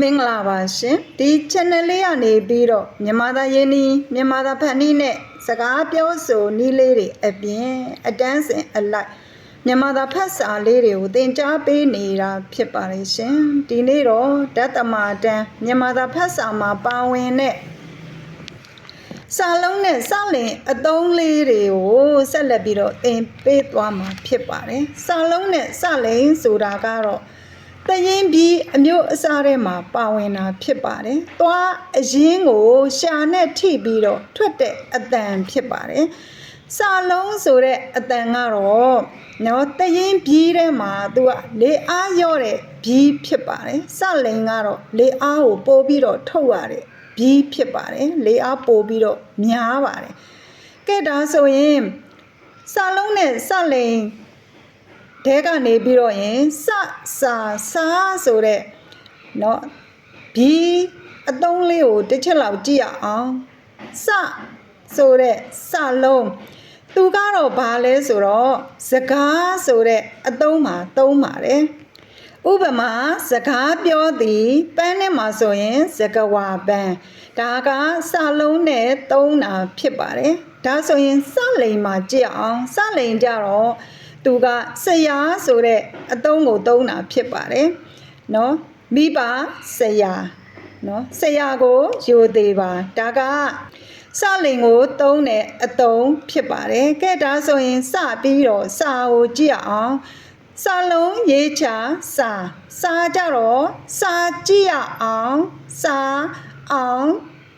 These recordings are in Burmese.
မင်္ဂလာပါရှင်ဒီ channel လေးကနေပြီးတော့မြန်မာသားရင်းနှီးမြန်မာသားဖန်နီးနဲ့စကားပြောဆိုနည်းလေးတွေအပြင်အတန်းစင်အလိုက်မြန်မာသားဖတ်စာလေးတွေကိုသင်ကြားပေးနေတာဖြစ်ပါတယ်ရှင်ဒီနေ့တော့ဓတ္တမတန်းမြန်မာသားဖတ်စာမှာပါဝင်တဲ့စာလုံးနဲ့စလင်အသုံးလေးတွေကိုဆက်လက်ပြီးတော့သင်ပေးသွားမှာဖြစ်ပါတယ်စာလုံးနဲ့စလင်ဆိုတာကတော့ တရင်ပြီးအမျိုးအစားထဲမှာပါဝင်တာဖြစ်ပါတယ်။သွားအရင်ကိုရှာနဲ့ထိပြီးတော့ထွက်တဲ့အတန်ဖြစ်ပါတယ်။စာလုံးဆိုတဲ့အတန်ကတော့နော်တရင်ပြီးထဲမှာသူကလေအားရော့တဲ့ပြီးဖြစ်ပါတယ်။စလိန်ကတော့လေအားကိုပို့ပြီးတော့ထုတ်ရတဲ့ပြီးဖြစ်ပါတယ်။လေအားပို့ပြီးတော့များပါတယ်။ကဲဒါဆိုရင်စာလုံးနဲ့စလိန် တဲကနေပြီးတော့ရင်စစာစာဆိုတဲ့เนาะဘီအသုံးလေးကိုတစ်ချက်လောက်ကြည့်ရအောင်စဆိုတဲ့စလုံးသူကတော့ဘာလဲဆိုတော့စကားဆိုတဲ့အသုံးမှာသုံးပါတယ်ဥပမာစကားပြောသည်ပန်းထဲမှာဆိုရင်စကဝါပန်းဒါကစလုံးနဲ့သုံးတာဖြစ်ပါတယ်ဒါဆိုရင်စလိန်မှာကြည့်အောင်စလိန်ကြတော့ သူကဆရာဆိုတဲ့အသုံးကိုသုံးတာဖြစ်ပါတယ်နော်မိဘဆရာနော်ဆရာကိုယူသေးပါဒါကစလင်ကိုသုံးတဲ့အသုံးဖြစ်ပါတယ်ကဲဒါဆိုရင်စပြီးတော့စာကိုကြည့်အောင်စာလုံးရေးချစာစာကြတော့စာကြည့်ရအောင်စာအောင်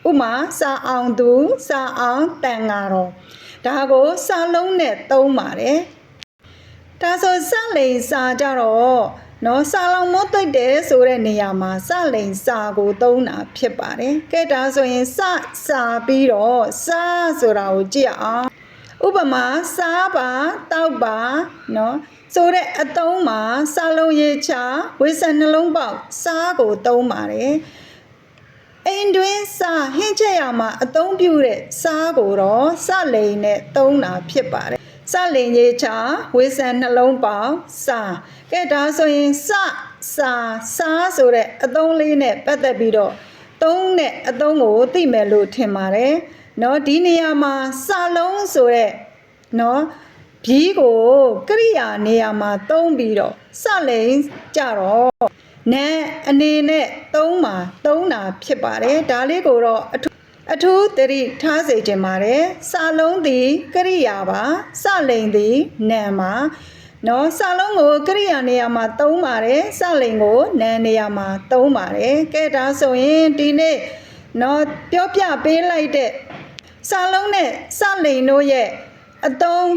ဥမာစာအောင်သူစာအောင်တန်ငါတော့ဒါကိုစာလုံးနဲ့သုံးပါတယ် ဒါဆိုစလိန်စာကြတော့နော်စာလောင်မိုးသိပ်တယ်ဆိုတဲ့နေရာမှာစလိန်စာကိုသုံးတာဖြစ်ပါတယ်ကဲဒါဆိုရင်စစာပြီးတော့စာဆိုတာကိုကြည့်အောင်ဥပမာစားပါတောက်ပါနော်ဆိုတဲ့အသုံးမှာစာလုံးရေးချဝိဆန်နှလုံးပေါက်စားကိုသုံးပါတယ်အိမ်တွင်းစာဟင်းချက်ရမှာအသုံးပြုတဲ့စားကိုတော့စလိန်နဲ့သုံးတာဖြစ်ပါတယ် စလင်ရေးချဝေဆန်နှလုံးပေါင်းစာကဲဒါဆိုရင်စစာစာဆိုတဲ့အသုံးလေးနဲ့ပတ်သက်ပြီးတော့သုံးနဲ့အသုံးကိုသိမယ်လို့ထင်ပါတယ်နော်ဒီနေရာမှာစာလုံးဆိုတဲ့နော်ပြီးကိုကရိယာနေရာမှာသုံးပြီးတော့စလိန်ကြတော့နံအနေနဲ့သုံးမှာသုံးတာဖြစ်ပါတယ်ဒါလေးကိုတော့အထူး အထူးသတိထားစေချင်ပါတယ်စာလုံးသည်ကရိယာပါစလိန်သည်နာမ်ပါနော်စာလုံးကိုကရိယာနေရာမှာသုံးပါတယ်စလိန်ကိုနာမ်နေရာမှာသုံးပါတယ်ကဲဒါဆိုရင်ဒီနေ့နော်ပြောပြပေးလိုက်တဲ့စာလုံးနဲ့စလိန်တို့ရဲ့အတုံး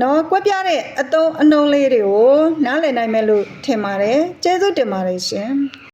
နော်ကွက်ပြတဲ့အတုံးအနှုံးလေးတွေကိုနားလည်နိုင်မယ်လို့ထင်ပါတယ်ကျေးဇူးတင်ပါတယ်ရှင်